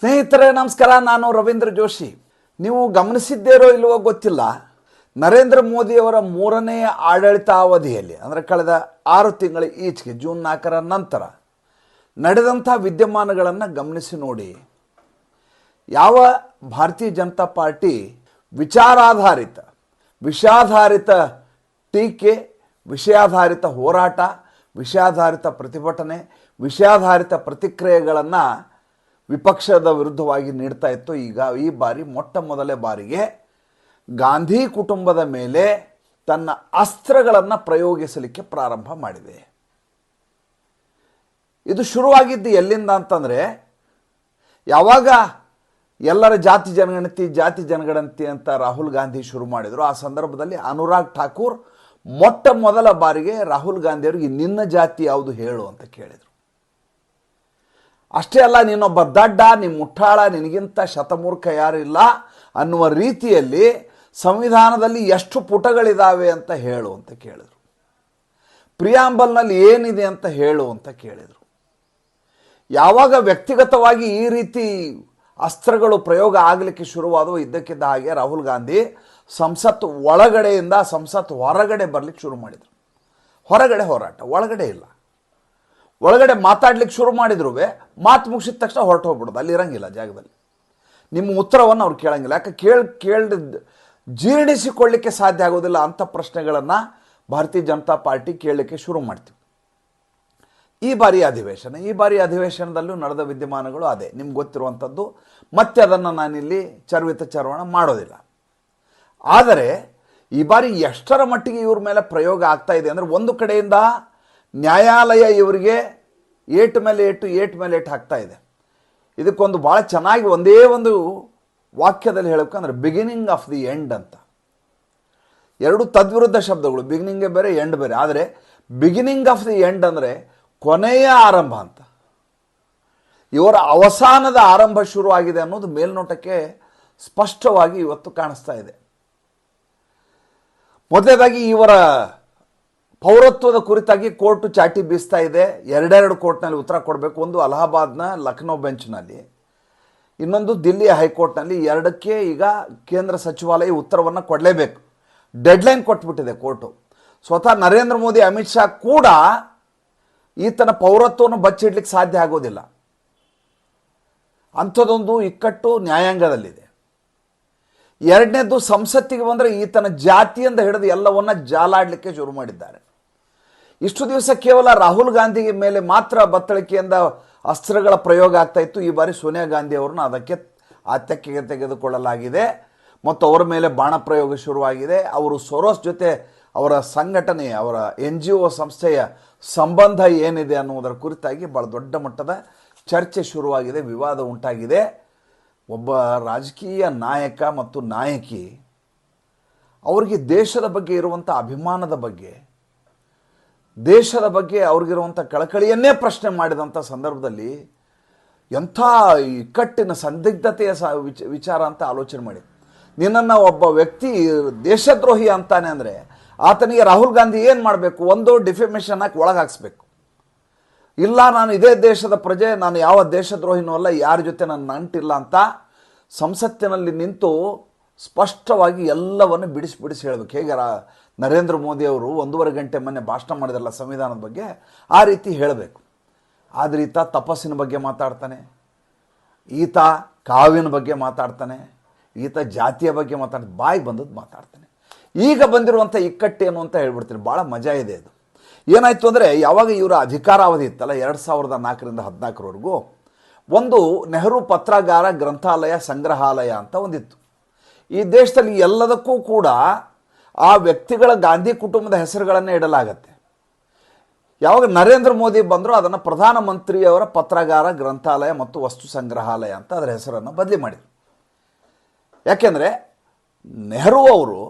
ಸ್ನೇಹಿತರೆ, ನಮಸ್ಕಾರ. ನಾನು ರವೀಂದ್ರ ಜೋಶಿ. ನೀವು ಗಮನಿಸಿದ್ದೇರೋ ಇಲ್ಲವೋ ಗೊತ್ತಿಲ್ಲ. ನರೇಂದ್ರ ಮೋದಿಯವರ ಮೂರನೇ ಆಡಳಿತಾವಧಿಯಲ್ಲಿ, ಅಂದರೆ ಕಳೆದ ಆರು ತಿಂಗಳ ಈಚೆಗೆ, ಜೂನ್ ನಾಲ್ಕರ ನಂತರ ನಡೆದಂಥ ವಿದ್ಯಮಾನಗಳನ್ನು ಗಮನಿಸಿ ನೋಡಿ. ಯಾವ ಭಾರತೀಯ ಜನತಾ ಪಾರ್ಟಿ ವಿಚಾರಾಧಾರಿತ ವಿಷಾಧಾರಿತ ಟೀಕೆ, ವಿಷಯಾಧಾರಿತ ಹೋರಾಟ, ವಿಷಯಾಧಾರಿತ ಪ್ರತಿಭಟನೆ, ವಿಷಯಾಧಾರಿತ ಪ್ರತಿಕ್ರಿಯೆಗಳನ್ನು ವಿಪಕ್ಷದ ವಿರುದ್ಧವಾಗಿ ನೀಡ್ತಾ ಇತ್ತು. ಈಗ ಈ ಬಾರಿ, ಮೊಟ್ಟ ಮೊದಲೇ ಬಾರಿಗೆ ಗಾಂಧಿ ಕುಟುಂಬದ ಮೇಲೆ ತನ್ನ ಅಸ್ತ್ರಗಳನ್ನು ಪ್ರಯೋಗಿಸಲಿಕ್ಕೆ ಪ್ರಾರಂಭ ಮಾಡಿದೆ. ಇದು ಶುರುವಾಗಿದ್ದು ಎಲ್ಲಿಂದ ಅಂತಂದರೆ, ಯಾವಾಗ ಎಲ್ಲರ ಜಾತಿ ಜನಗಣತಿ ಜಾತಿ ಜನಗಣತಿ ಅಂತ ರಾಹುಲ್ ಗಾಂಧಿ ಶುರು ಮಾಡಿದರು, ಆ ಸಂದರ್ಭದಲ್ಲಿ ಅನುರಾಗ್ ಠಾಕೂರ್ ಮೊಟ್ಟ ಮೊದಲ ಬಾರಿಗೆ ರಾಹುಲ್ ಗಾಂಧಿಯವರಿಗೆ ನಿನ್ನ ಜಾತಿ ಯಾವುದು ಹೇಳು ಅಂತ ಕೇಳಿದರು. ಅಷ್ಟೇ ಅಲ್ಲ, ನೀನೊಬ್ಬ ದಡ್ಡ ನಿಮ್ಮ ಮುಠಾಳ ನಿನಗಿಂತ ಶತಮೂರ್ಖ ಯಾರಿಲ್ಲ ಅನ್ನುವ ರೀತಿಯಲ್ಲಿ ಸಂವಿಧಾನದಲ್ಲಿ ಎಷ್ಟು ಪುಟಗಳಿದ್ದಾವೆ ಅಂತ ಹೇಳು ಅಂತ ಕೇಳಿದರು. ಪ್ರಿಯಾಂಬಲ್ನಲ್ಲಿ ಏನಿದೆ ಅಂತ ಹೇಳು ಅಂತ ಕೇಳಿದರು. ಯಾವಾಗ ವ್ಯಕ್ತಿಗತವಾಗಿ ಈ ರೀತಿ ಅಸ್ತ್ರಗಳು ಪ್ರಯೋಗ ಆಗಲಿಕ್ಕೆ ಶುರುವಾದವು ಇದ್ದಕ್ಕಿದ್ದ ಹಾಗೆ ರಾಹುಲ್ ಗಾಂಧಿ ಸಂಸತ್ ಒಳಗಡೆಯಿಂದ, ಸಂಸತ್ ಹೊರಗಡೆ ಬರಲಿಕ್ಕೆ ಶುರು ಮಾಡಿದರು. ಹೊರಗಡೆ ಹೋರಾಟ, ಒಳಗಡೆ ಇಲ್ಲ. ಒಳಗಡೆ ಮಾತಾಡ್ಲಿಕ್ಕೆ ಶುರು ಮಾಡಿದ್ರು ಮಾತು ಮುಗಿಸಿದ ತಕ್ಷಣ ಹೊರಟು ಹೋಗ್ಬಿಡೋದು, ಅಲ್ಲಿ ಇರಂಗಿಲ್ಲ ಜಾಗದಲ್ಲಿ. ನಿಮ್ಮ ಉತ್ತರವನ್ನು ಅವ್ರು ಕೇಳಂಗಿಲ್ಲ. ಯಾಕೆ ಕೇಳಿ, ಕೇಳಿದ, ಜೀರ್ಣಿಸಿಕೊಳ್ಳಿಕ್ಕೆ ಸಾಧ್ಯ ಆಗೋದಿಲ್ಲ ಅಂಥ ಪ್ರಶ್ನೆಗಳನ್ನು ಭಾರತೀಯ ಜನತಾ ಪಾರ್ಟಿ ಕೇಳಲಿಕ್ಕೆ ಶುರು ಮಾಡ್ತೀವಿ ಈ ಬಾರಿ ಅಧಿವೇಶನ, ಈ ಬಾರಿ ಅಧಿವೇಶನದಲ್ಲೂ ನಡೆದ ವಿದ್ಯಮಾನಗಳು ಅದೇ. ನಿಮ್ಗೆ ಗೊತ್ತಿರುವಂಥದ್ದು, ಮತ್ತೆ ಅದನ್ನು ನಾನಿಲ್ಲಿ ಚರ್ವಿತ ಚರ್ವಣ ಮಾಡೋದಿಲ್ಲ. ಆದರೆ, ಈ ಬಾರಿ ಎಷ್ಟರ ಮಟ್ಟಿಗೆ ಇವ್ರ ಮೇಲೆ ಪ್ರಯೋಗ ಆಗ್ತಾ ಇದೆ ಅಂದರೆ ಒಂದು ಕಡೆಯಿಂದ ನ್ಯಾಯಾಲಯ ಇವರಿಗೆ ಏಟ್ ಮೇಲೆ ಏಟು, ಏಟ್ ಮೇಲೆ ಏಟು ಹಾಕ್ತಾ ಇದೆ. ಇದಕ್ಕೊಂದು ಭಾಳ ಚೆನ್ನಾಗಿ ಒಂದೇ ಒಂದು ವಾಕ್ಯದಲ್ಲಿ ಹೇಳಬೇಕಂದ್ರೆ ಬಿಗಿನಿಂಗ್ ಆಫ್ ದಿ ಎಂಡ್ ಅಂತ. ಎರಡು ತದ್ವಿರುದ್ಧ ಶಬ್ದಗಳು ಬಿಗಿನಿಂಗೇ ಬೇರೆ ಎಂಡ್ ಬೇರೆ. ಆದರೆ ಬಿಗಿನಿಂಗ್ ಆಫ್ ದಿ ಎಂಡ್ ಅಂದರೆ ಕೊನೆಯ ಆರಂಭ ಅಂತ. ಇವರ ಅವಸಾನದ ಆರಂಭ ಶುರುವಾಗಿದೆ ಅನ್ನೋದು ಮೇಲ್ನೋಟಕ್ಕೆ ಸ್ಪಷ್ಟವಾಗಿ ಇವತ್ತು ಕಾಣಿಸ್ತಾ ಇದೆ. ಮೊದಲನೇದಾಗಿ ಇವರ ಪೌರತ್ವದ ಕುರಿತಾಗಿ ಕೋರ್ಟ್ ಚಾಟಿ ಬೀಸ್ತಾ ಇದೆ. ಎರಡೆರಡು ಕೋರ್ಟ್ನಲ್ಲಿ ಉತ್ತರ ಕೊಡಬೇಕು. ಒಂದು ಅಲಹಾಬಾದ್ನ ಲಕ್ನೋ ಬೆಂಚ್ನಲ್ಲಿ. ಇನ್ನೊಂದು ದಿಲ್ಲಿ ಹೈಕೋರ್ಟ್ನಲ್ಲಿ ಎರಡಕ್ಕೆ ಈಗ ಕೇಂದ್ರ ಸಚಿವಾಲಯ ಉತ್ತರವನ್ನು ಕೊಡಲೇಬೇಕು. ಡೆಡ್ಲೈನ್ ಕೊಟ್ಬಿಟ್ಟಿದೆ ಕೋರ್ಟು. ಸ್ವತಃ ನರೇಂದ್ರ ಮೋದಿ, ಅಮಿತ್ ಶಾ ಕೂಡ ಈತನ ಪೌರತ್ವವನ್ನು ಬಚ್ಚಿಡ್ಲಿಕ್ಕೆ ಸಾಧ್ಯ ಆಗೋದಿಲ್ಲ. ಅಂಥದ್ದೊಂದು ಇಕ್ಕಟ್ಟು ನ್ಯಾಯಾಂಗದಲ್ಲಿದೆ. ಎರಡನೇದು ಸಂಸತ್ತಿಗೆ ಬಂದರೆ ಈತನ ಜಾತಿಯಿಂದ ಹಿಡಿದು ಎಲ್ಲವನ್ನ ಜಾಲಾಡಲಿಕ್ಕೆ ಶುರು ಮಾಡಿದ್ದಾರೆ. ಇಷ್ಟು ದಿವಸ ಕೇವಲ ರಾಹುಲ್ ಗಾಂಧಿ ಮೇಲೆ ಮಾತ್ರ ಬತ್ತಳಿಕೆಯಿಂದ ಅಸ್ತ್ರಗಳ ಪ್ರಯೋಗ ಆಗ್ತಾ ಇತ್ತು. ಈ ಬಾರಿ ಸೋನಿಯಾ ಗಾಂಧಿ ಅವರನ್ನು ಅದಕ್ಕೆ ಆ ತೆಕ್ಕೆಗೆ ತೆಗೆದುಕೊಳ್ಳಲಾಗಿದೆ. ಮತ್ತು ಅವರ ಮೇಲೆ ಬಾಣ ಪ್ರಯೋಗ ಶುರುವಾಗಿದೆ. ಅವರು ಸೊರೋಸ್ ಜೊತೆ ಅವರ ಸಂಘಟನೆ, ಅವರ ಎನ್ ಜಿ ಒ ಸಂಸ್ಥೆಯ ಸಂಬಂಧ ಏನಿದೆ ಅನ್ನುವುದರ ಕುರಿತಾಗಿ ಭಾಳ ದೊಡ್ಡ ಮಟ್ಟದ ಚರ್ಚೆ ಶುರುವಾಗಿದೆ, ವಿವಾದ ಉಂಟಾಗಿದೆ. ಒಬ್ಬ ರಾಜಕೀಯ ನಾಯಕ ಮತ್ತು ನಾಯಕಿ, ಅವರಿಗೆ ದೇಶದ ಬಗ್ಗೆ ಇರುವಂಥ ಅಭಿಮಾನದ ಬಗ್ಗೆ ದೇಶದ ಬಗ್ಗೆ ಅವ್ರಿಗಿರುವಂಥ ಕಳಕಳಿಯನ್ನೇ ಪ್ರಶ್ನೆ ಮಾಡಿದಂಥ ಸಂದರ್ಭದಲ್ಲಿ ಎಂಥ ಇಕ್ಕಟ್ಟಿನ ಸಂದಿಗ್ಧತೆಯ ಸ ವಿಚ, ವಿಚಾರ ಅಂತ ಆಲೋಚನೆ ಮಾಡಿ. ನಿನ್ನನ್ನು ಒಬ್ಬ ವ್ಯಕ್ತಿ ದೇಶದ್ರೋಹಿ ಅಂತಾನೆ ಅಂದರೆ ಆತನಿಗೆ ರಾಹುಲ್ ಗಾಂಧಿ ಏನು ಮಾಡಬೇಕು? ಒಂದು ಡಿಫೆಮೇಷನ್ ಹಾಕಿ ಒಳಗೆ ಹಾಕ್ಸ್ಬೇಕು ಇಲ್ಲ, ನಾನು ಇದೇ ದೇಶದ ಪ್ರಜೆ, ನಾನು ಯಾವ ದೇಶದ್ರೋಹಿನೂ ಅಲ್ಲ, ಯಾರ ಜೊತೆ ನನ್ನ ನಂಟಿಲ್ಲ ಅಂತ ಸಂಸತ್ತಿನಲ್ಲಿ ನಿಂತು ಸ್ಪಷ್ಟವಾಗಿ ಎಲ್ಲವನ್ನು ಬಿಡಿಸಿ ಬಿಡಿಸಿ ಹೇಳಬೇಕು. ಹೇಗೆ ನರೇಂದ್ರ ಮೋದಿ ಅವರು ಒಂದೂವರೆ ಗಂಟೆ ಮೊನ್ನೆ ಭಾಷಣ ಮಾಡಿದಲ್ಲ ಸಂವಿಧಾನದ ಬಗ್ಗೆ, ಆ ರೀತಿ ಹೇಳಬೇಕು. ಆದರೆ ಈತ ತಪಸ್ಸಿನ ಬಗ್ಗೆ ಮಾತಾಡ್ತಾನೆ. ಈತ ಕಾವಿನ ಬಗ್ಗೆ ಮಾತಾಡ್ತಾನೆ. ಈತ ಜಾತಿಯ ಬಗ್ಗೆ ಮಾತಾಡ್ತಾನೆ. ಬಾಯಿ ಬಂದದ್ದು ಮಾತಾಡ್ತಾನೆ. ಈಗ ಬಂದಿರುವಂಥ ಇಕ್ಕಟ್ಟೇನು ಅಂತ ಹೇಳ್ಬಿಡ್ತೀನಿ. ಭಾಳ ಮಜಾ ಇದೆ ಅದು. ಏನಾಯಿತು ಅಂದರೆ, ಯಾವಾಗ ಇವರ ಅಧಿಕಾರಾವಧಿ ಇತ್ತಲ್ಲ, ಎರಡು ಸಾವಿರದ ನಾಲ್ಕರಿಂದ ಹದಿನಾಲ್ಕರವರೆಗೂ, ಒಂದು ನೆಹರು ಪತ್ರಾಗಾರ ಗ್ರಂಥಾಲಯ ಸಂಗ್ರಹಾಲಯ ಅಂತ ಒಂದಿತ್ತು. ಈ ದೇಶದಲ್ಲಿ ಎಲ್ಲದಕ್ಕೂ ಕೂಡ ಆ ವ್ಯಕ್ತಿಗಳ ಗಾಂಧಿ ಕುಟುಂಬದ ಹೆಸರುಗಳನ್ನು ಇಡಲಾಗತ್ತೆ. ಯಾವಾಗ ನರೇಂದ್ರ ಮೋದಿ ಬಂದರೂ ಅದನ್ನು ಪ್ರಧಾನಮಂತ್ರಿಯವರ ಪತ್ರಾಗಾರ, ಗ್ರಂಥಾಲಯ ಮತ್ತು ವಸ್ತು ಸಂಗ್ರಹಾಲಯ ಅಂತ ಅದರ ಹೆಸರನ್ನು ಬದಲಿ ಮಾಡಿದರು. ಯಾಕೆಂದರೆ ನೆಹರು ಅವರು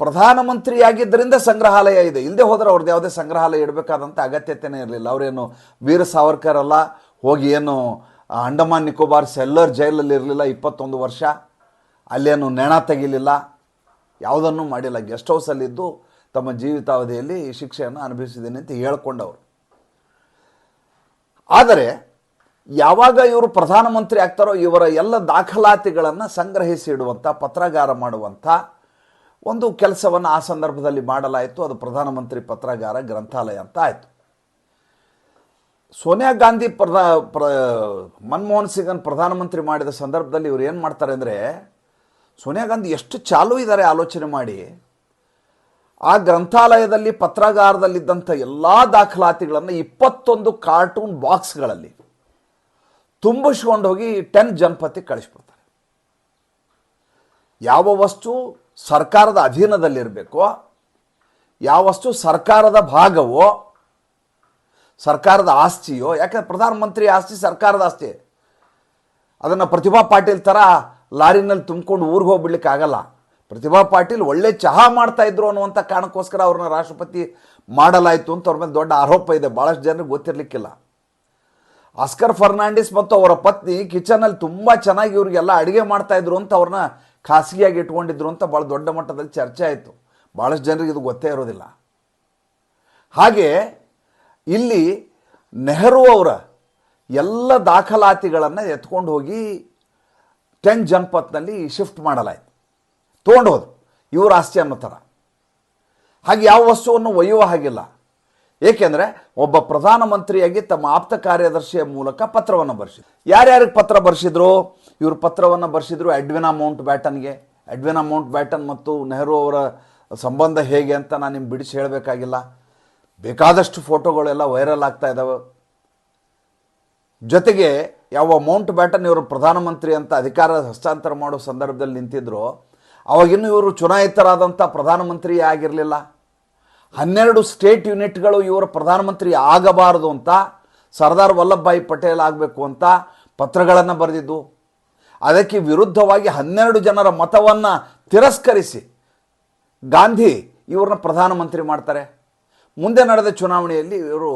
ಪ್ರಧಾನಮಂತ್ರಿಯಾಗಿದ್ದರಿಂದ ಸಂಗ್ರಹಾಲಯ ಇದೆ. ಇಲ್ಲದೆ ಹೋದರೆ ಅವ್ರದ್ದು ಯಾವುದೇ ಸಂಗ್ರಹಾಲಯ ಇಡಬೇಕಾದಂಥ ಅಗತ್ಯತೆಯೇ ಇರಲಿಲ್ಲ. ಅವರೇನು ವೀರ ಸಾವರ್ಕರ್ ಅಲ್ಲ, ಹೋಗಿ ಏನು ಅಂಡಮಾನ್ ನಿಕೋಬಾರ್ ಸೆಲ್ಲರ್ ಜೈಲಲ್ಲಿ ಇರಲಿಲ್ಲ ಇಪ್ಪತ್ತೊಂದು ವರ್ಷ, ಅಲ್ಲೇನು ನೆಣ ತೆಗಿಲಿಲ್ಲ ಯಾವುದನ್ನು ಮಾಡಿಲ್ಲ. ಗೆಸ್ಟ್ ಹೌಸಲ್ಲಿದ್ದು ತಮ್ಮ ಜೀವಿತಾವಧಿಯಲ್ಲಿ ಶಿಕ್ಷೆಯನ್ನು ಅನುಭವಿಸಿದ್ದೇನೆ ಅಂತ ಹೇಳ್ಕೊಂಡವರು. ಆದರೆ ಯಾವಾಗ ಇವರು ಪ್ರಧಾನಮಂತ್ರಿ ಆಗ್ತಾರೋ ಇವರ ಎಲ್ಲ ದಾಖಲಾತಿಗಳನ್ನು ಸಂಗ್ರಹಿಸಿ ಇಡುವಂಥ ಪತ್ರಾಗಾರ ಮಾಡುವಂಥ ಒಂದು ಕೆಲಸವನ್ನು ಆ ಸಂದರ್ಭದಲ್ಲಿ ಮಾಡಲಾಯಿತು. ಅದು ಪ್ರಧಾನಮಂತ್ರಿ ಪತ್ರಗಾರ ಗ್ರಂಥಾಲಯ ಅಂತ ಆಯಿತು. ಸೋನಿಯಾ ಗಾಂಧಿ ಪ್ರಧಾ ಪ್ರ ಮನಮೋಹನ್ ಸಿಂಗನ್ ಪ್ರಧಾನಮಂತ್ರಿ ಮಾಡಿದ ಸಂದರ್ಭದಲ್ಲಿ ಇವರು ಏನು ಮಾಡ್ತಾರೆ ಅಂದರೆ ಸೋನಿಯಾ ಗಾಂಧಿ ಎಷ್ಟು ಚಾಲು ಇದ್ದಾರೆ ಆಲೋಚನೆ ಮಾಡಿ. ಆ ಗ್ರಂಥಾಲಯದಲ್ಲಿ ಪತ್ರಗಾರದಲ್ಲಿದ್ದಂಥ ಎಲ್ಲ ದಾಖಲಾತಿಗಳನ್ನು ಇಪ್ಪತ್ತೊಂದು ಕಾರ್ಟೂನ್ ಬಾಕ್ಸ್ಗಳಲ್ಲಿ ತುಂಬಿಸ್ಕೊಂಡು ಹೋಗಿ ಟೆನ್ ಜನಪತಿ ಕಳಿಸ್ಬಿಡ್ತಾರೆ. ಯಾವ ವಸ್ತು ಸರ್ಕಾರದ ಅಧೀನದಲ್ಲಿರಬೇಕೋ, ಯಾವ ವಸ್ತು ಸರ್ಕಾರದ ಭಾಗವೋ, ಸರ್ಕಾರದ ಆಸ್ತಿಯೋ, ಯಾಕಂದ್ರೆ ಪ್ರಧಾನಮಂತ್ರಿ ಆಸ್ತಿ ಸರ್ಕಾರದ ಆಸ್ತಿ. ಅದನ್ನು ಪ್ರತಿಭಾ ಪಾಟೀಲ್ ಥರ ಲಾರಿನಲ್ಲಿ ತುಂಬಿಕೊಂಡು ಊರಿಗೆ ಹೋಗ್ಬಿಡ್ಲಿಕ್ಕೆ ಆಗಲ್ಲ. ಪ್ರತಿಭಾ ಪಾಟೀಲ್ ಒಳ್ಳೆ ಚಹಾ ಮಾಡ್ತಾ ಇದ್ರು ಅನ್ನುವಂಥ ಕಾರಣಕ್ಕೋಸ್ಕರ ಅವ್ರನ್ನ ರಾಷ್ಟ್ರಪತಿ ಮಾಡಲಾಯಿತು ಅಂತ ಅವ್ರ ಮೇಲೆ ದೊಡ್ಡ ಆರೋಪ ಇದೆ. ಭಾಳಷ್ಟು ಜನರಿಗೆ ಗೊತ್ತಿರಲಿಕ್ಕಿಲ್ಲ. ಆಸ್ಕರ್ ಫರ್ನಾಂಡಿಸ್ ಮತ್ತು ಅವರ ಪತ್ನಿ ಕಿಚನಲ್ಲಿ ತುಂಬ ಚೆನ್ನಾಗಿ ಇವರಿಗೆಲ್ಲ ಅಡುಗೆ ಮಾಡ್ತಾ ಇದ್ರು ಅಂತ ಅವ್ರನ್ನ ಖಾಸಗಿಯಾಗಿ ಇಟ್ಕೊಂಡಿದ್ರು ಅಂತ ಭಾಳ ದೊಡ್ಡ ಮಟ್ಟದಲ್ಲಿ ಚರ್ಚೆ ಆಯಿತು. ಭಾಳಷ್ಟು ಜನರಿಗೆ ಇದು ಗೊತ್ತೇ ಇರೋದಿಲ್ಲ. ಹಾಗೆ ಇಲ್ಲಿ ನೆಹರು ಅವರ ಎಲ್ಲ ದಾಖಲಾತಿಗಳನ್ನು ಎತ್ಕೊಂಡು ಹೋಗಿ ಟೆನ್ ಜನಪತ್ನಲ್ಲಿ ಶಿಫ್ಟ್ ಮಾಡಲಾಯಿತು. ತೊಗೊಂಡು ಹೋದ್ರು ಇವ್ರ ಆಸ್ತಿ ಅನ್ನೋ ಥರ. ಹಾಗೆ ಯಾವ ವಸ್ತುವನ್ನು ಒಯ್ಯುವ ಹಾಗಿಲ್ಲ. ಏಕೆಂದರೆ ಒಬ್ಬ ಪ್ರಧಾನಮಂತ್ರಿಯಾಗಿ ತಮ್ಮ ಆಪ್ತ ಕಾರ್ಯದರ್ಶಿಯ ಮೂಲಕ ಪತ್ರವನ್ನು ಬರೆಸಿದ್ರು. ಯಾರ್ಯಾರಿಗೆ ಪತ್ರ ಬರೆಸಿದ್ರು? ಇವರು ಪತ್ರವನ್ನು ಬರೆಸಿದ್ರು ಎಡ್ವಿನಾ ಮೌಂಟ್ ಬ್ಯಾಟನ್ಗೆ. ಎಡ್ವಿನಾ ಮೌಂಟ್ ಬ್ಯಾಟನ್ ಮತ್ತು ನೆಹರು ಅವರ ಸಂಬಂಧ ಹೇಗೆ ಅಂತ ನಾನು ನಿಮ್ಗೆ ಬಿಡಿಸಿ ಹೇಳಬೇಕಾಗಿಲ್ಲ. ಬೇಕಾದಷ್ಟು ಫೋಟೋಗಳೆಲ್ಲ ವೈರಲ್ ಆಗ್ತಾ ಇದ್ದಾವೆ ಜೊತೆಗೆ ಯಾವ ಮೌಂಟ್ ಬ್ಯಾಟನ್ ಇವರು ಪ್ರಧಾನಮಂತ್ರಿ ಅಂತ ಅಧಿಕಾರ ಹಸ್ತಾಂತರ ಮಾಡೋ ಸಂದರ್ಭದಲ್ಲಿ ನಿಂತಿದ್ರು ಅವಾಗಿನ್ನೂ ಇವರು ಚುನಾಯಿತರಾದಂಥ ಪ್ರಧಾನಮಂತ್ರಿ ಆಗಿರಲಿಲ್ಲ. ಹನ್ನೆರಡು ಸ್ಟೇಟ್ ಯೂನಿಟ್ಗಳು ಇವರು ಪ್ರಧಾನಮಂತ್ರಿ ಆಗಬಾರದು ಅಂತ ಸರ್ದಾರ್ ವಲ್ಲಭಭಾಯಿ ಪಟೇಲ್ ಆಗಬೇಕು ಅಂತ ಪತ್ರಗಳನ್ನು ಬರೆದಿದ್ದು. ಅದಕ್ಕೆ ವಿರುದ್ಧವಾಗಿ ಹನ್ನೆರಡು ಜನರ ಮತವನ್ನು ತಿರಸ್ಕರಿಸಿ ಗಾಂಧಿ ಇವ್ರನ್ನ ಪ್ರಧಾನಮಂತ್ರಿ ಮಾಡ್ತಾರೆ. ಮುಂದೆ ನಡೆದ ಚುನಾವಣೆಯಲ್ಲಿ ಇವರು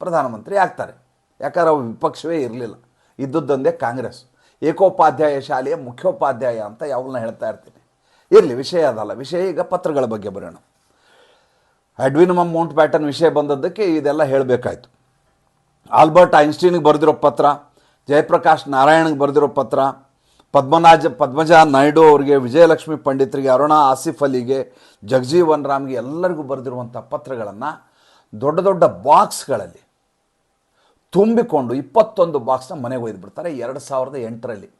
ಪ್ರಧಾನಮಂತ್ರಿ ಆಗ್ತಾರೆ. ಯಾಕಂದ್ರೆ ಅವ್ರ ವಿಪಕ್ಷವೇ ಇರಲಿಲ್ಲ. ಇದ್ದದ್ದೊಂದೇ ಕಾಂಗ್ರೆಸ್. ಏಕೋಪಾಧ್ಯಾಯ ಶಾಲೆಯ ಮುಖ್ಯೋಪಾಧ್ಯಾಯ ಅಂತ ಯಾವನ್ನ ಹೇಳ್ತಾ ಇರ್ತೀನಿ. ಇರಲಿ, ವಿಷಯ ಅದಲ್ಲ. ವಿಷಯ ಈಗ ಪತ್ರಗಳ ಬಗ್ಗೆ ಬರೋಣ. ಅಡ್ವಿನಮಮ್ ಮೌಂಟ್ ಬ್ಯಾಟನ್ ವಿಷಯ ಬಂದದ್ದಕ್ಕೆ ಇದೆಲ್ಲ ಹೇಳಬೇಕಾಯ್ತು. ಆಲ್ಬರ್ಟ್ ಐನ್ಸ್ಟೀನಿಗೆ ಬರೆದಿರೋ ಪತ್ರ, ಜಯಪ್ರಕಾಶ್ ನಾರಾಯಣ್ಗೆ ಬರೆದಿರೋ ಪತ್ರ, ಪದ್ಮನಾಜ, ಪದ್ಮಜ ನಾಯ್ಡು ಅವರಿಗೆ, ವಿಜಯಲಕ್ಷ್ಮಿ ಪಂಡಿತರಿಗೆ, ಅರುಣಾ ಆಸಿಫ್ ಅಲಿಗೆ, ಜಗಜೀವನ್ ರಾಮ್ಗೆ ಎಲ್ಲರಿಗೂ ಬರೆದಿರುವಂಥ ಪತ್ರಗಳನ್ನು ದೊಡ್ಡ ದೊಡ್ಡ ಬಾಕ್ಸ್ಗಳಲ್ಲಿ ತುಂಬಿಕೊಂಡು ಇಪ್ಪತ್ತೊಂದು ಬಾಕ್ಸ್ನ ಮನೆಗೆ ಒಯ್ದು ಬಿಡ್ತಾರೆ ಎರಡು ಸಾವಿರದ ಎಂಟರಲ್ಲಿ.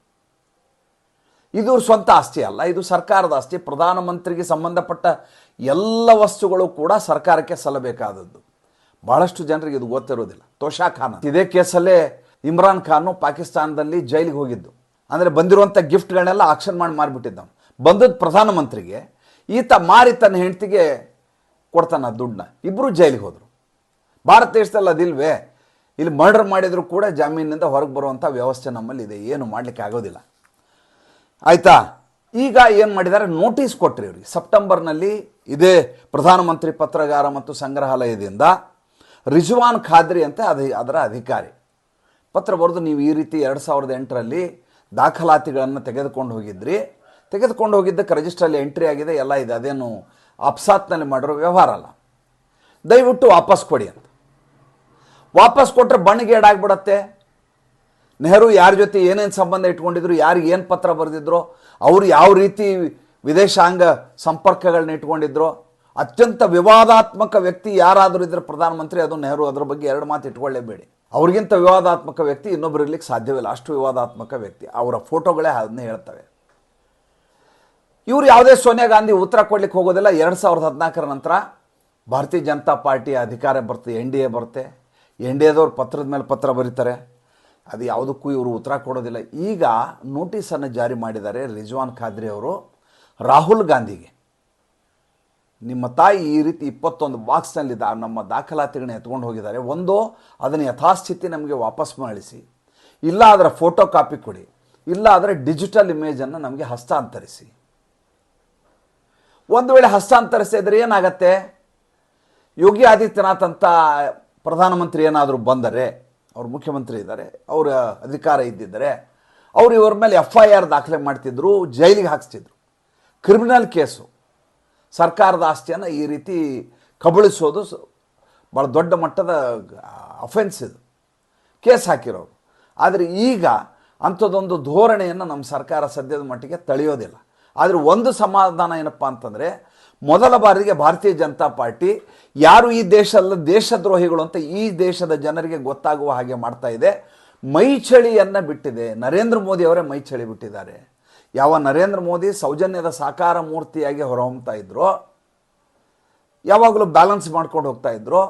ಇದು ಸ್ವಂತ ಆಸ್ತಿ ಅಲ್ಲ, ಇದು ಸರ್ಕಾರದ ಆಸ್ತಿ. ಪ್ರಧಾನಮಂತ್ರಿಗೆ ಸಂಬಂಧಪಟ್ಟ ಎಲ್ಲ ವಸ್ತುಗಳು ಕೂಡ ಸರ್ಕಾರಕ್ಕೆ ಸಲ್ಲಬೇಕಾದದ್ದು. ಬಹಳಷ್ಟು ಜನರಿಗೆ ಇದು ಗೊತ್ತಿರೋದಿಲ್ಲ. ತೋಷಾ ಖಾನ್ ಇದೇ ಕೇಸಲ್ಲೇ ಇಮ್ರಾನ್ ಖಾನು ಪಾಕಿಸ್ತಾನದಲ್ಲಿ ಜೈಲಿಗೆ ಹೋಗಿದ್ದು. ಅಂದರೆ ಬಂದಿರುವಂಥ ಗಿಫ್ಟ್ಗಳನ್ನೆಲ್ಲ ಆಕ್ಷನ್ ಮಾಡಿ ಮಾರಿಬಿಟ್ಟಿದ್ದ ಬಂದದ್ದು ಪ್ರಧಾನಮಂತ್ರಿಗೆ. ಈತ ಮಾರಿ ತನ್ನ ಹೆಂಡತಿಗೆ ಕೊಡ್ತಾನ ದುಡ್ಡನ್ನ. ಇಬ್ಬರು ಜೈಲಿಗೆ ಹೋದರು. ಭಾರತ ದೇಶದಲ್ಲಿ ಅದಿಲ್ವೇ? ಇಲ್ಲಿ ಮರ್ಡರ್ ಮಾಡಿದರೂ ಕೂಡ ಜಾಮೀನಿನಿಂದ ಹೊರಗೆ ಬರುವಂಥ ವ್ಯವಸ್ಥೆ ನಮ್ಮಲ್ಲಿ ಇದೆ. ಏನು ಮಾಡಲಿಕ್ಕೆ ಆಗೋದಿಲ್ಲ. ಆಯಿತಾ? ಈಗ ಏನು ಮಾಡಿದ್ದಾರೆ? ನೋಟಿಸ್ ಕೊಟ್ಟರಿ ಇವ್ರಿಗೆ ಸೆಪ್ಟೆಂಬರ್ನಲ್ಲಿ ಇದೇ ಪ್ರಧಾನಮಂತ್ರಿ ಪತ್ರಗಾರ ಮತ್ತು ಸಂಗ್ರಹಾಲಯದಿಂದ ರಿಜ್ವಾನ್ ಖಾದ್ರಿ ಅಂತ ಅದು ಅದರ ಅಧಿಕಾರಿ. ಪತ್ರ ಬರೆದು ನೀವು ಈ ರೀತಿ ಎರಡು ಸಾವಿರದ ಎಂಟರಲ್ಲಿ ದಾಖಲಾತಿಗಳನ್ನು ತೆಗೆದುಕೊಂಡು ಹೋಗಿದ್ರಿ. ತೆಗೆದುಕೊಂಡು ಹೋಗಿದ್ದಕ್ಕೆ ರಿಜಿಸ್ಟ್ರಲ್ಲಿ ಎಂಟ್ರಿ ಆಗಿದೆ. ಎಲ್ಲ ಇದೆ. ಅದೇನು ಅಪ್ಸಾತ್ನಲ್ಲಿ ಮಾಡಿರೋ ವ್ಯವಹಾರ ಅಲ್ಲ. ದಯವಿಟ್ಟು ವಾಪಸ್ ಕೊಡಿ ಅಂತ. ವಾಪಸ್ ಕೊಟ್ಟರೆ ಬಣ್ಣಗೇಡಾಗ್ಬಿಡತ್ತೆ ನೆಹರು ಯಾರ ಜೊತೆ ಏನೇನು ಸಂಬಂಧ ಇಟ್ಕೊಂಡಿದ್ರು, ಯಾರಿಗೆ ಏನು ಪತ್ರ ಬರೆದಿದ್ರು, ಅವರು ಯಾವ ರೀತಿ ವಿದೇಶಾಂಗ ಸಂಪರ್ಕಗಳನ್ನ ಇಟ್ಕೊಂಡಿದ್ರು, ಅತ್ಯಂತ ವಿವಾದಾತ್ಮಕ ವ್ಯಕ್ತಿ ಯಾರಾದರೂ ಇದ್ರೆ ಪ್ರಧಾನಮಂತ್ರಿ, ಅದು ನೆಹರು ಅದರ ಬಗ್ಗೆ ಎರಡು ಮಾತು ಇಟ್ಕೊಳ್ಳೇಬೇಡಿ. ಅವ್ರಿಗಿಂತ ವಿವಾದಾತ್ಮಕ ವ್ಯಕ್ತಿ ಇನ್ನೊಬ್ಬರು ಇರ್ಲಿಕ್ಕೆ ಸಾಧ್ಯವಿಲ್ಲ. ಅಷ್ಟು ವಿವಾದಾತ್ಮಕ ವ್ಯಕ್ತಿ. ಅವರ ಫೋಟೋಗಳೇ ಅದನ್ನೇ ಹೇಳ್ತವೆ. ಇವರು ಯಾವುದೇ ಸೋನಿಯಾ ಗಾಂಧಿ ಉತ್ತರ ಕೊಡ್ಲಿಕ್ಕೆ ಹೋಗೋದಿಲ್ಲ. ಎರಡು ಸಾವಿರದ ಹದಿನಾಲ್ಕರ ನಂತರ ಭಾರತೀಯ ಜನತಾ ಪಾರ್ಟಿ ಅಧಿಕಾರ ಬರುತ್ತೆ, ಎನ್ ಡಿ ಎ ಬರುತ್ತೆ. ಎನ್ ಡಿ ಎದವ್ರು ಪತ್ರದ ಮೇಲೆ ಪತ್ರ ಬರೀತಾರೆ. ಅದು ಯಾವುದಕ್ಕೂ ಇವರು ಉತ್ತರ ಕೊಡೋದಿಲ್ಲ. ಈಗ ನೋಟಿಸನ್ನು ಜಾರಿ ಮಾಡಿದ್ದಾರೆ ರಿಜ್ವಾನ್ ಖಾದ್ರಿ ಅವರು ರಾಹುಲ್ ಗಾಂಧಿಗೆ. ನಿಮ್ಮ ತಾಯಿ ಈ ರೀತಿ ಇಪ್ಪತ್ತೊಂದು ಬಾಕ್ಸ್ನಲ್ಲಿ ದಾ ನಮ್ಮ ದಾಖಲಾತಿಗಳನ್ನ ಎತ್ಕೊಂಡು ಹೋಗಿದ್ದಾರೆ. ಒಂದು, ಅದನ್ನು ಯಥಾಸ್ಥಿತಿ ನಮಗೆ ವಾಪಸ್ ಮಾಡಿಸಿ. ಇಲ್ಲ ಅದರ ಫೋಟೋ ಕಾಪಿ ಕೊಡಿ. ಇಲ್ಲ ಅದರ ಡಿಜಿಟಲ್ ಇಮೇಜನ್ನು ನಮಗೆ ಹಸ್ತಾಂತರಿಸಿ. ಒಂದು ವೇಳೆ ಹಸ್ತಾಂತರಿಸಿದರೆ ಏನಾಗತ್ತೆ? ಯೋಗಿ ಆದಿತ್ಯನಾಥ್ ಅಂತ ಪ್ರಧಾನಮಂತ್ರಿ ಏನಾದರೂ ಬಂದರೆ, ಅವ್ರು ಮುಖ್ಯಮಂತ್ರಿ ಇದ್ದಾರೆ, ಅವರ ಅಧಿಕಾರ ಇದ್ದಿದ್ದರೆ, ಅವರು ಇವ್ರ ಮೇಲೆ ಎಫ್ ಐ ಆರ್ ದಾಖಲೆ ಮಾಡ್ತಿದ್ರು, ಜೈಲಿಗೆ ಹಾಕ್ಸ್ತಿದ್ರು. Criminal case. ಸರ್ಕಾರದ ಆಸ್ತಿಯನ್ನು ಈ ರೀತಿ ಕಬಳಿಸೋದು ಭಾಳ ದೊಡ್ಡ ಮಟ್ಟದ ಅಫೆನ್ಸ್ ಇದು. ಕೇಸ್ ಹಾಕಿರೋರು. ಆದರೆ ಈಗ ಅಂಥದ್ದೊಂದು ಧೋರಣೆಯನ್ನು ನಮ್ಮ ಸರ್ಕಾರ ಸದ್ಯದ ಮಟ್ಟಿಗೆ ತಳೆಯೋದಿಲ್ಲ. ಆದರೆ ಒಂದು ಸಮಾಧಾನ ಏನಪ್ಪ ಅಂತಂದರೆ ಮೊದಲ ಬಾರಿಗೆ ಭಾರತೀಯ ಜನತಾ ಪಾರ್ಟಿ ಯಾರು ಈ ದೇಶದ ದೇಶದ್ರೋಹಿಗಳು ಅಂತ ಈ ದೇಶದ ಜನರಿಗೆ ಗೊತ್ತಾಗುವ ಹಾಗೆ ಮಾಡ್ತಾ ಇದೆ. ಮೈಚಳಿಯನ್ನು ಬಿಟ್ಟಿದೆ. ನರೇಂದ್ರ ಮೋದಿ ಅವರೇ ಮೈಚಳಿ ಬಿಟ್ಟಿದ್ದಾರೆ. ಯಾವ ನರೇಂದ್ರ ಮೋದಿ ಸೌಜನ್ಯದ ಸಾಕಾರ ಮೂರ್ತಿಯಾಗಿ ಹೊರಹೊಮ್ತಾ ಇದ್ರು, ಯಾವಾಗಲೂ ಬ್ಯಾಲೆನ್ಸ್ ಮಾಡ್ಕೊಂಡು ಹೋಗ್ತಾ ಇದ್ರು.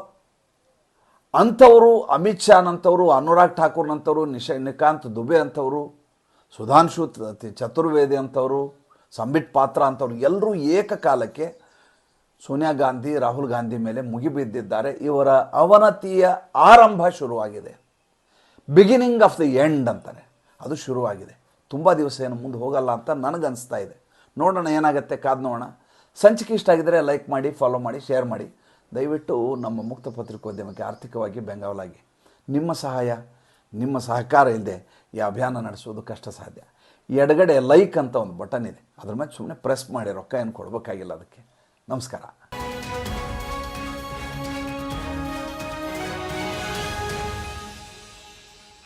ಅಂಥವರು ಅಮಿತ್ ಶಾನಂಥವರು ಅನುರಾಗ್ ಠಾಕೂರ್ನಂಥವ್ರು ನಿಶ ನಿಕಾಂತ್ ದುಬೆ ಅಂಥವರು, ಸುಧಾಂಶು ಚತುರ್ವೇದಿ ಅಂಥವರು ಸಂಬಿತ್ ಪಾತ್ರ ಅಂಥವ್ರು ಎಲ್ಲರೂ ಏಕಕಾಲಕ್ಕೆ ಸೋನಿಯಾ ಗಾಂಧಿ, ರಾಹುಲ್ ಗಾಂಧಿ ಮೇಲೆ ಮುಗಿಬಿದ್ದಿದ್ದಾರೆ ಇವರ ಅವನತಿಯ ಆರಂಭ ಶುರುವಾಗಿದೆ. ಬಿಗಿನಿಂಗ್ ಆಫ್ ದಿ ಎಂಡ್ ಅಂತಾನೆ. ಅದು ಶುರುವಾಗಿದೆ. ತುಂಬ ದಿವಸ ಏನು ಮುಂದೆ ಹೋಗಲ್ಲ ಅಂತ ನನಗನ್ನಿಸ್ತಾ ಇದೆ. ನೋಡೋಣ ಏನಾಗುತ್ತೆ ಕಾದ್ ನೋಡೋಣ. ಸಂಚಿಕೆ ಇಷ್ಟ ಆಗಿದರೆ ಲೈಕ್ ಮಾಡಿ ಫಾಲೋ ಮಾಡಿ ಶೇರ್ ಮಾಡಿ. ದಯವಿಟ್ಟು ನಮ್ಮ ಮುಕ್ತ ಪತ್ರಿಕೋದ್ಯಮಕ್ಕೆ ಆರ್ಥಿಕವಾಗಿ ಬೆಂಗಾವಲಾಗಿ. ನಿಮ್ಮ ಸಹಾಯ, ನಿಮ್ಮ ಸಹಕಾರ ಇಲ್ಲದೆ ಈ ಅಭಿಯಾನ ನಡೆಸುವುದು ಕಷ್ಟ ಸಾಧ್ಯ. ಎಡಗಡೆ ಲೈಕ್ ಅಂತ ಒಂದು ಬಟನ್ ಇದೆ. ಅದ್ರ ಮೇಲೆ ಸುಮ್ಮನೆ ಪ್ರೆಸ್ ಮಾಡಿ ರೊಕ್ಕ ಏನು ಕೊಡಬೇಕಾಗಿಲ್ಲ ಅದಕ್ಕೆ. ನಮಸ್ಕಾರ.